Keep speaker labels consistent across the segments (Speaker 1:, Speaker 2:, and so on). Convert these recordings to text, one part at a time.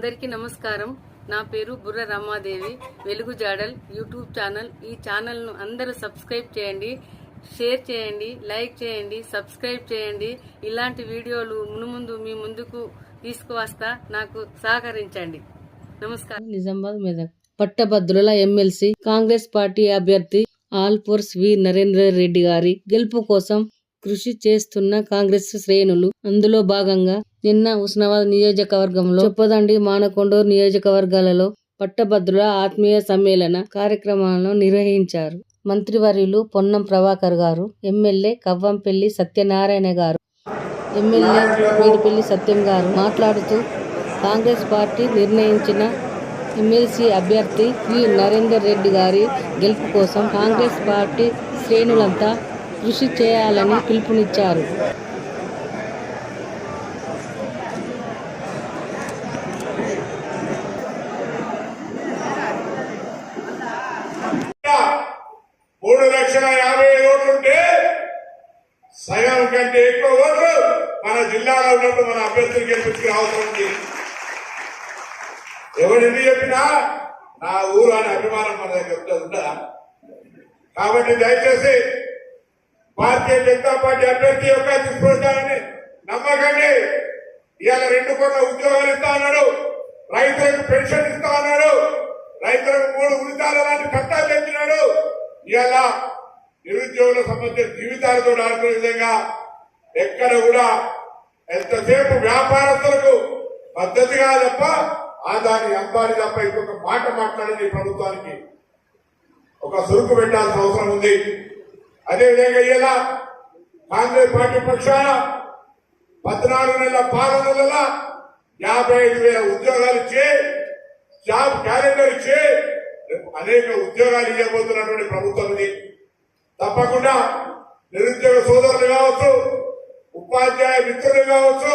Speaker 1: అందరికీ నమస్కారం. నా పేరు బుర్ర రమాదేవి. వెలుగు జాడల్ యూట్యూబ్ ఛానల్. ఈ ఛానల్ను అందరూ సబ్స్క్రైబ్ చేయండి షేర్ చేయండి లైక్ చేయండి సబ్స్క్రైబ్ చేయండి. ఇలాంటి వీడియోలు మునుముందు మీ ముందుకు తీసుకువస్తా నాకు సహకరించండి. నమస్కారం. నిజామాబాద్ మెదక్ పట్టభద్రుల ఎమ్మెల్సీ కాంగ్రెస్ పార్టీ అభ్యర్థి ఆల్పూర్స్ వి నరేంద్ర రెడ్డి గారి గెలుపు కోసం కృషి చేస్తున్న కాంగ్రెస్ శ్రేణులు. అందులో భాగంగా నిన్న ఉస్నాబాద్ నియోజకవర్గంలో చొప్పదండి మానకొండూరు నియోజకవర్గాలలో పట్టభద్రుల ఆత్మీయ సమ్మేళన కార్యక్రమాలను నిర్వహించారు. మంత్రివర్యులు పొన్నం ప్రభాకర్ గారు ఎమ్మెల్యే కవ్వంపల్లి సత్యనారాయణ గారు ఎమ్మెల్యే మేడిపల్లి సత్యం గారు మాట్లాడుతూ కాంగ్రెస్ పార్టీ నిర్ణయించిన ఎమ్మెల్సీ అభ్యర్థి వి నరేందర్ రెడ్డి గారి గెలుపు కోసం కాంగ్రెస్ పార్టీ శ్రేణులంతా కృషి చేయాలని పిలుపునిచ్చారు.
Speaker 2: మూడు లక్షల యాభై ఓట్లుంటే సగం కంటే ఎక్కువ ఓట్లు మన జిల్లాలో ఉన్నప్పుడు మన అభ్యర్థులు గెలిపించుకునే అవసరం ఉంది. ఎవరు ఎన్ని చెప్పినా నా ఊరు అనే అభిమానం మన దగ్గర ఉంటుందా కాబట్టి దయచేసి భారతీయ జనతా పార్టీ అభ్యర్థి యొక్క దుష్ప్రచారాన్ని నమ్మకండి. ఇవాళ రెండు కోట్ల ఉద్యోగాలు ఇస్తా అన్నాడు. రైతులకు పెన్షన్ ఇస్తా అన్నాడు. రైతులకు మూడు ఉచితాల లాంటి చట్టాలు తెచ్చినాడు. ఇవాళ నిరుద్యోగుల సంబంధించిన జీవితాలతో ఆడుకునే విధంగా ఎక్కడ కూడా ఎంతసేపు వ్యాపారస్తులకు పద్ధతిగా తప్ప ఆదాని అంబాని తప్ప ఇంకొక మాట మాట్లాడని ప్రభుత్వానికి ఒక సురుకు పెట్టాల్సిన అవసరం ఉంది. అదేవిధంగా ఇలా కాంగ్రెస్ పార్టీ పక్షాన పద్నాలుగు నెలల పాలనల యాభై ఐదు వేల ఉద్యోగాలు ఇచ్చి జాబ్ క్యాలెండర్ ఇచ్చి అనేక ఉద్యోగాలు ఇవ్వబోతున్నటువంటి ప్రభుత్వం ఇది. తప్పకుండా నిరుద్యోగ సోదరులు కావచ్చు ఉపాధ్యాయ మిత్రులు కావచ్చు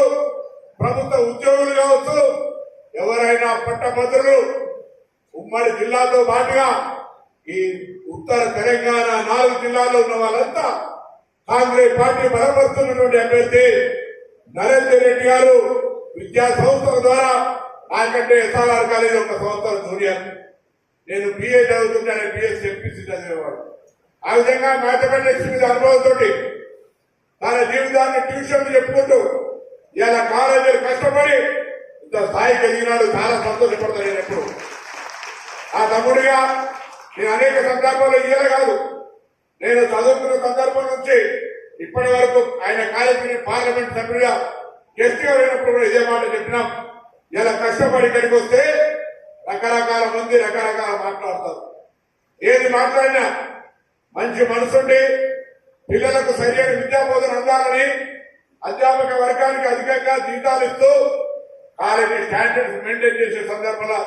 Speaker 2: ప్రభుత్వ ఉద్యోగులు కావచ్చు ఎవరైనా పట్టభద్రులు ఉమ్మడి జిల్లాతో పాటుగా ఈ ఉత్తర తెలంగాణ నాలుగు జిల్లాల్లో ఉన్న వాళ్ళంతా కాంగ్రెస్ పార్టీ బలపరుస్తున్నటువంటి అభ్యర్థి నరేందర్ రెడ్డి గారు విద్యా సంస్థల ద్వారా నాకంటే ఎస్ఆర్ఆర్ కాలేజ్ ఒక సంవత్సరం జూనియర్. నేను బిఏ చదువుతుంటే బిఎస్సీ ఎంపీసీ చదివేవాడు. ఆ విధంగా మ్యాథమెటిక్స్ మీద అనుభవంతో తన జీవితాన్ని ట్యూషన్ చెప్పుకుంటూ ఇలా కాలేజీలు కష్టపడి ఇంత స్థాయి కలిగినాడు చాలా సంతోషపడతాడు నేను ఎప్పుడు. ఆ తమ్ముడిగా నేను అనేక సందర్భాల్లో ఇయ్యాలి కాదు. నేను చదువుకున్న సందర్భం నుంచి ఇప్పటి వరకు ఆయన కాలేజీ పార్లమెంట్ సభ్యుడిగా గెస్ట్గా కూడా ఇదే మాట చెప్పినాం. ఇలా కష్టపడి ఇక్కడికి వస్తే రకరకాల మంది రకరకాల మాట్లాడతారు. ఏది మాట్లాడినా మంచి మనసుండి పిల్లలకు సరైన విద్యాబోధన అందాలని అధ్యాపక వర్గానికి అధికంగా జీతాలు ఇస్తూ కాలేజీ స్టాండర్డ్స్ మెయింటైన్ చేసే సందర్భంలో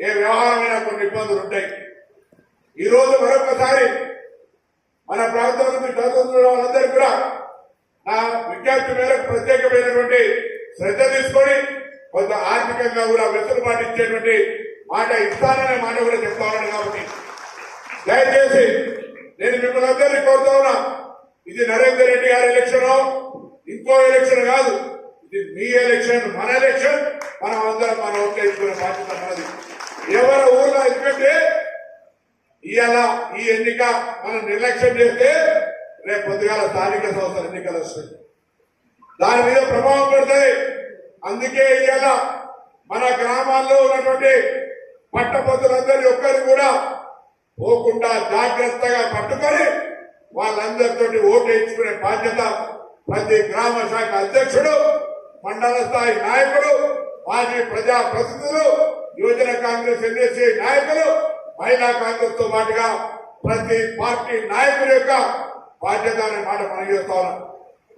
Speaker 2: ఏ వ్యవహారమైనా కొన్ని ఇబ్బందులు ఉంటాయి. ఈ రోజు మరొకసారి మన ప్రాంతానికి చదువుతున్న వాళ్ళందరూ కూడా నా విజ్ఞప్తి మేరకు ప్రత్యేకమైనటువంటి శ్రద్ధ తీసుకొని కొంత ఆర్థికంగా కూడా వెసులుబాటు ఇచ్చేటువంటి మాట ఇస్తాననే మాట కూడా చెప్తా కాబట్టి దయచేసి నేను మిమ్మల్ని అందరినీ కోరుతా ఉన్నా ఇది నరేందర్ రెడ్డి గారి ఎలక్షన్ ఇంకో ఎలక్షన్ కాదు ఇది మీ ఎలక్షన్ మన ఎలక్షన్ మనం అందరం మన ఓట్లు వేసుకునే బాధ్యత మనది. ఎవరి ఊర్లో ఎందుకంటే ఇవాళ ఈ ఎన్నిక మనం నిర్లక్ష్యం చేస్తే రేపు పొద్దుగాల స్థానిక సంస్థల ఎన్నికలు వస్తాయి. దాని మీద ప్రభావం పడుతుంది అందుకే ఇవాళ మన గ్రామాల్లో ఉన్నటువంటి పట్టపొద్దులందరి ఒక్కరు కూడా పోకుండా జాగ్రత్తగా పట్టుకొని వాళ్ళందరితోటి ఓటు వేయించుకునే బాధ్యత ప్రతి గ్రామ శాఖ అధ్యక్షుడు మండల స్థాయి నాయకుడు మాజీ ప్రజా ప్రతినిధులు యువజన కాంగ్రెస్ ఎన్ఎస్సీ నాయకులు మహిళా కాంగ్రెస్తో పాటుగా ప్రతి పార్టీ నాయకుల యొక్క బాధ్యత అనే మాట మనం చేస్తా ఉన్నాం.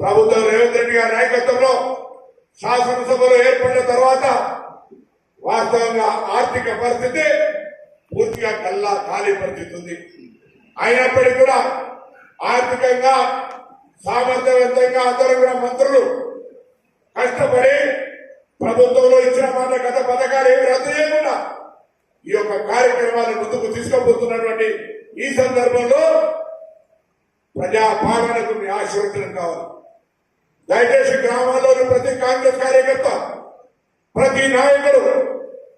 Speaker 2: ప్రభుత్వం రేవంత్ రెడ్డి గారి నాయకత్వంలో శాసనసభలో ఏర్పడిన తర్వాత వాస్తవంగా ఆర్థిక పరిస్థితి పూర్తిగా కల్లా ఖాళీ పరిస్థితి ఉంది. అయినప్పటికీ కూడా ఆర్థికంగా సామర్థ్యవంతంగా అందరూ కూడా మంత్రులు కష్టపడి ప్రభుత్వంలో ఇచ్చిన మాట గత పథకాలు ఏమి రద్దు చేయకుండా ఈ యొక్క కార్యక్రమాలు ముందుకు తీసుకుపోతున్నటువంటి ఈ సందర్భంలో ప్రజా పాలనకు మీ ఆశీర్వచనం కావాలి. దయచేసి గ్రామాల్లోని ప్రతి కాంగ్రెస్ కార్యకర్త ప్రతి నాయకుడు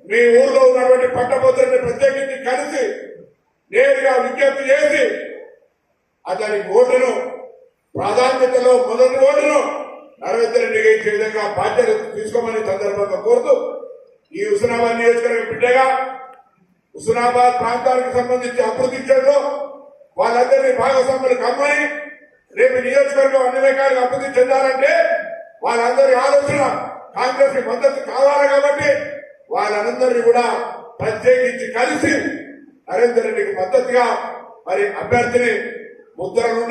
Speaker 2: మీ ఊర్లో ఉన్నటువంటి పట్టభద్రుని ప్రత్యేకించి కలిసి నేరుగా విజ్ఞప్తి చేసి అతని ఓటును ప్రాధాన్యతలో మొదటి ఓటును నరేంద్ర రెడ్డిగా ఇచ్చే విధంగా బాధ్యత తీసుకోమని సందర్భంగా కోరుతూ ఈ హుస్నాబాద్ నియోజకవర్గ బిడ్డగా హుస్నాబాద్ ప్రాంతానికి సంబంధించి అభివృద్ధి చేయడంలో వాళ్ళందరినీ భాగస్వాములు కమ్మని రేపు నియోజకవర్గం అన్ని రకాలుగా అభివృద్ధి చెందాలంటే వాళ్ళందరి ఆలోచన కాంగ్రెస్ మద్దతు కావాలి కాబట్టి వాళ్ళందరినీ కూడా ప్రత్యేకించి కలిసి నరేందర్ రెడ్డికి మద్దతుగా మరి అభ్యర్థిని ముద్రలు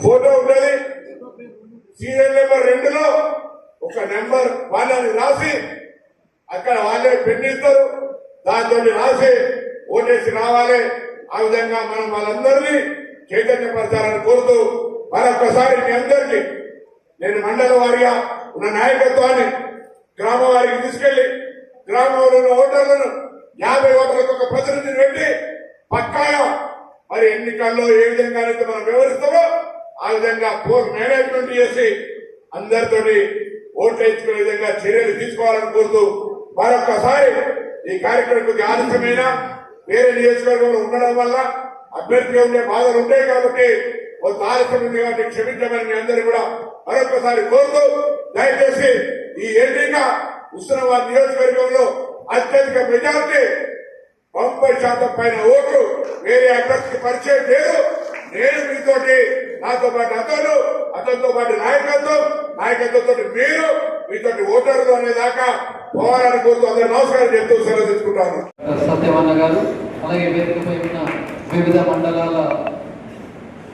Speaker 2: ఫోటో ఉండేది. సీరియల్ నెంబర్ రెండులో ఒక నెంబర్ వాళ్ళని రాసి అక్కడ వాళ్ళే పెండిస్తారు దాంతో రాసి ఓటేసి రావాలి. ఆ విధంగా మనం వాళ్ళందరినీ చైతన్యపరచాలని కోరుతూ మరొకసారి మీ అందరికీ నేను మండల వారిగా ఉన్న నాయకత్వాన్ని గ్రామ వారికి తీసుకెళ్ళి గ్రామంలో ఉన్న ఓటర్లను యాభై ఓటర్లకు ఒక ప్రతినిధిని పెట్టి పక్కాగా మరి ఎన్నికల్లో ఏ విధంగా అయితే మనం వివరిస్తామో ఆ విధంగా పోర్ మేనేజ్మెంట్ చేసి అందరితోటి ఓట్లు వేయించుకునే విధంగా చర్యలు తీసుకోవాలని కోరుతూ మరొక్కసారి ఈ కార్యక్రమం కొద్ది ఆలస్యమైన వేరే నియోజకవర్గంలో ఉండడం వల్ల అభ్యర్థిగా ఉండే బాధలు ఉంటాయి కాబట్టి కొంత ఆలస్యం ఉంది కాబట్టి క్షమించమని మీ అందరూ కూడా మరొకసారి కోరుతూ దయచేసి ఈ ఎన్నిక ఉస్మానాబాద్ నియోజకవర్గంలో అత్యధిక మెజార్టీ తొంభై శాతం పైన ఓట్లు వేరే అభ్యర్థికి పరిచయం లేదు. నేను మీతోటి నాతో పాటు అతను అతనితో పాటు నాయకత్వం నాయకత్వంతో మీరు మీతోటి ఓటర్లు అనే దాకా పోవాలని కోరుతూ అందరూ నమస్కారం చెప్తూ సెలవు తెచ్చుకుంటాను.
Speaker 3: సత్యవన్న గారు అలాగే వేదికపై ఉన్న వివిధ మండలాల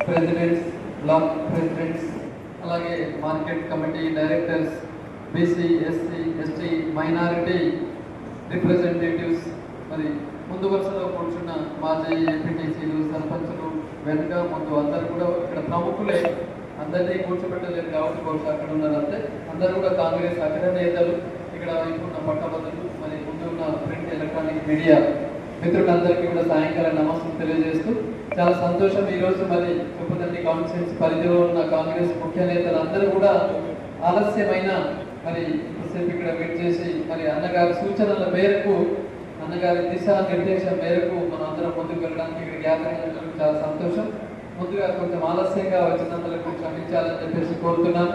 Speaker 3: ప్రెసిడెంట్స్ బ్లాక్ ప్రెసిడెంట్స్ అలాగే market committee directors BC SC ST minority representatives మరి ముందు వరుసలో కూర్చున్న మాజీ ఎంపీటీసీలు సర్పంచులు వెనుక ముందు అందరూ కూడా ఇక్కడ ప్రముఖులే. అందరినీ కూర్చోబెట్టలేరు కాబట్టి బహుశా అక్కడ ఉన్నారంటే అందరూ కూడా కాంగ్రెస్ అగ్ర నేతలు ఇక్కడ వైపు ఉన్న పట్టభద్రులు మరి ముందు ఉన్న ప్రింట్ ఎలక్ట్రానిక్ మీడియా మిత్రులందరికీ కూడా సాయంకాలం నమస్కారం తెలియజేస్తూ చాలా సంతోషం ఈ రోజు మరి కుప్పదండి కాన్ఫరెన్స్ పరిధిలో ఉన్న కాంగ్రెస్ ముఖ్య నేతలు అందరూ కూడా ఆలస్యమైన మరి ఇంతసేపు ఇక్కడ వెయిట్ చేసి మరి అన్నగారి సూచనల మేరకు అన్నగారి దిశా నిర్దేశం మేరకు మనం అందరం ముందుకు వెళ్ళడానికి ఇక్కడ గ్యాదరింగ్ అయినందుకు చాలా సంతోషం. ముందుగా కొంచెం ఆలస్యంగా వచ్చినందుకు క్షమించాలని చెప్పేసి కోరుతున్నాను.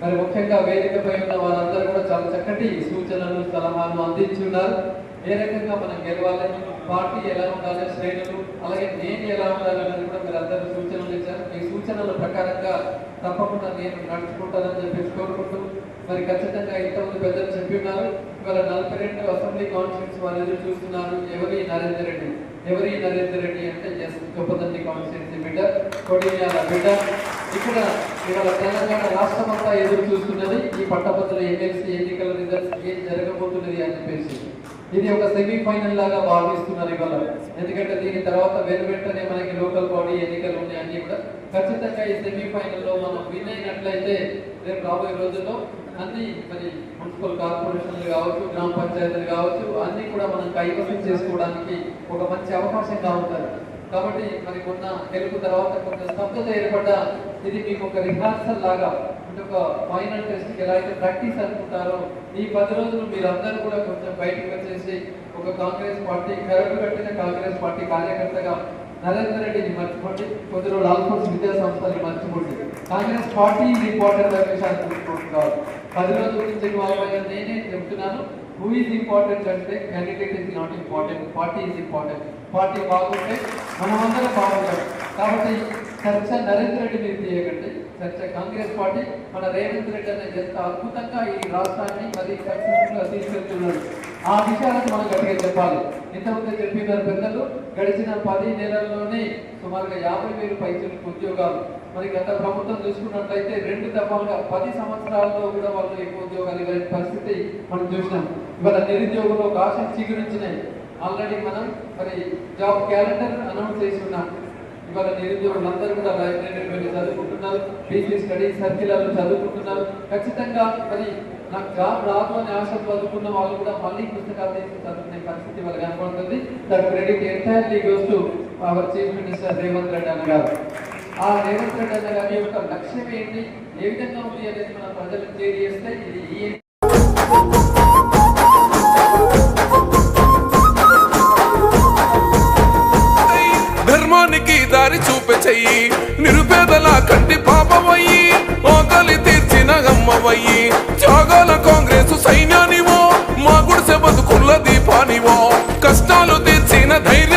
Speaker 3: మరి ముఖ్యంగా వేదికపై ఉన్న వారందరూ కూడా చాలా చక్కటి సూచనలు సలహాలు అందించి ఉన్నారు ఏ రకంగా మనం గెలవాలి? పార్టీ ఎలా ఉండాలి? శ్రేణులు అలాగే నేను ఎలా ఉండాలి అనేది కూడా మీరు అందరూ సూచనలు ఇచ్చారు. మీ సూచనల ప్రకారంగా తప్పకుండా నేను నడుచుకుంటానని చెప్పేసి కోరుకుంటూ మరి ఖచ్చితంగా ఇంతమంది పెద్దలు చెప్పి ఉన్నారు ఇవాళ నలభై రెండు అసెంబ్లీ కాన్స్టిట్యూన్స్ వాళ్ళు ఎదురు చూస్తున్నారు. ఎవరి నరేందర్ రెడ్డి? ఎవరి నరేందర్ రెడ్డి అంటే? ఎస్ గొప్పదండి కాన్స్టిట్యూన్సీ బిడ్డ కొడియాల బిడ్డ. ఇక్కడ ఇవాళ తెలంగాణ రాష్ట్రం అంతా ఎదురు చూస్తున్నది ఈ పట్టభద్రుల ఎమ్మెల్సీ ఎన్నికల రిజల్ట్స్ ఏం జరగబోతున్నది అని చెప్పేసి. ఇది ఒక సెమీఫైనల్ లాగా భావిస్తున్నారు ఇవాళ. ఎందుకంటే దీని తర్వాత వెను వెంటనే మనకి లోకల్ బాడీ ఎన్నికలు ఉన్నాయి కూడా ఖచ్చితంగా ఈ సెమీఫైనల్లో మనం విన్ అయినట్లయితే రేపు రాబోయే రోజుల్లో అన్ని మరి మున్సిపల్ కార్పొరేషన్లు కావచ్చు గ్రామ పంచాయతీలు కావచ్చు అన్ని కూడా మనం కైవసం చేసుకోవడానికి ఒక మంచి అవకాశంగా ఉంటుంది కాబట్టి మరి కొన్న తెలుగు తర్వాత కొంచెం స్తబ్దత ఏర్పడ్డ ఇది మీకు ఒక రిహార్సల్ లాగా అంటే ఒక ఫైనల్ టెస్ట్ ఎలా అయితే ప్రాక్టీస్ అనుకుంటారో ఈ పది రోజులు మీరందరూ కూడా కొంచెం బయటకు వచ్చేసి ఒక కాంగ్రెస్ పార్టీ కరడు కట్టిన కాంగ్రెస్ పార్టీ కార్యకర్తగా నరేందర్ రెడ్డిని మర్చిపోండి కొద్ది రోజులు ఆల్ఫోన్స్ విద్యా సంస్థని మర్చిపోండి. కాంగ్రెస్ పార్టీ ఇంపార్టెంట్ అనే విషయాన్ని గుర్తుపెట్టుకోవాలి పది రోజుల నుంచి ఇన్వాల్వ్ నేనే చెప్తున్నాను. హూ ఈజ్ ఇంపార్టెంట్ అంటే candidate is not important party is important party బాగుంటే మనమందరం బాగుంటాం. కాబట్టి చర్చ నరేంద్ర రెడ్డి మీరు తీయకండి చర్చ కాంగ్రెస్ పార్టీ మన రేవంత్ రెడ్డి అనే ఎంత అద్భుతంగా ఈ రాష్ట్రాన్ని మరి తీసుకెళ్తున్నాడు ఆ విషయాలను మనం గట్టిగా చెప్పాలి. ఇంతకుముందు చెప్పినారు పెద్దలు గడిచిన పది నెలల్లోనే సుమారుగా యాభై వేలు పైసలకు ఉద్యోగాలు. మరి గత ప్రభుత్వం చూసుకున్నట్లయితే రెండు దఫాలుగా పది సంవత్సరాల్లో కూడా వాళ్ళు ఎక్కువ ఉద్యోగాలు ఇవ్వలేని పరిస్థితి మనం చూసినాం. ఇవాళ నిరుద్యోగులు ఒక ఆశ చిగురించినాయి. ఆల్రెడీ మనం మరి జాబ్ క్యాలెండర్ అనౌన్స్ చేసి ఉన్నాం ఇవాళ నిరుద్యోగులందరూ కూడా లైబ్రరీకి వెళ్ళి చదువుకుంటున్నారు. పీజీ స్టడీ సర్కిల్లో చదువుకుంటున్నారు. ఖచ్చితంగా మరి నాకు జాబ్ రాదు అని ఆశ చదువుకున్న వాళ్ళు కూడా మళ్ళీ పుస్తకాలు తీసి చదువుకునే పరిస్థితి వాళ్ళకి కనపడుతుంది దాని credit entirely goes to our chief minister Revanth Reddy అన్న గారు. ఆ రేవంత్ రెడ్డి అన్న గారి యొక్క లక్ష్యం ఏంటి? ఏ విధంగా ఉంది అనేది మన ప్రజలకు తెలియజేస్తే ఇది ఈ
Speaker 4: చెయ్యి నిరుపేదల కంటి పాపమయ్యి ఆకలి తీర్చిన అమ్మవయ్యి. త్యాగాల కాంగ్రెస్ సైన్యానివో మా గుడిసె బతుకుల్ల దీపానివో. కష్టాలు తీర్చిన ధైర్యం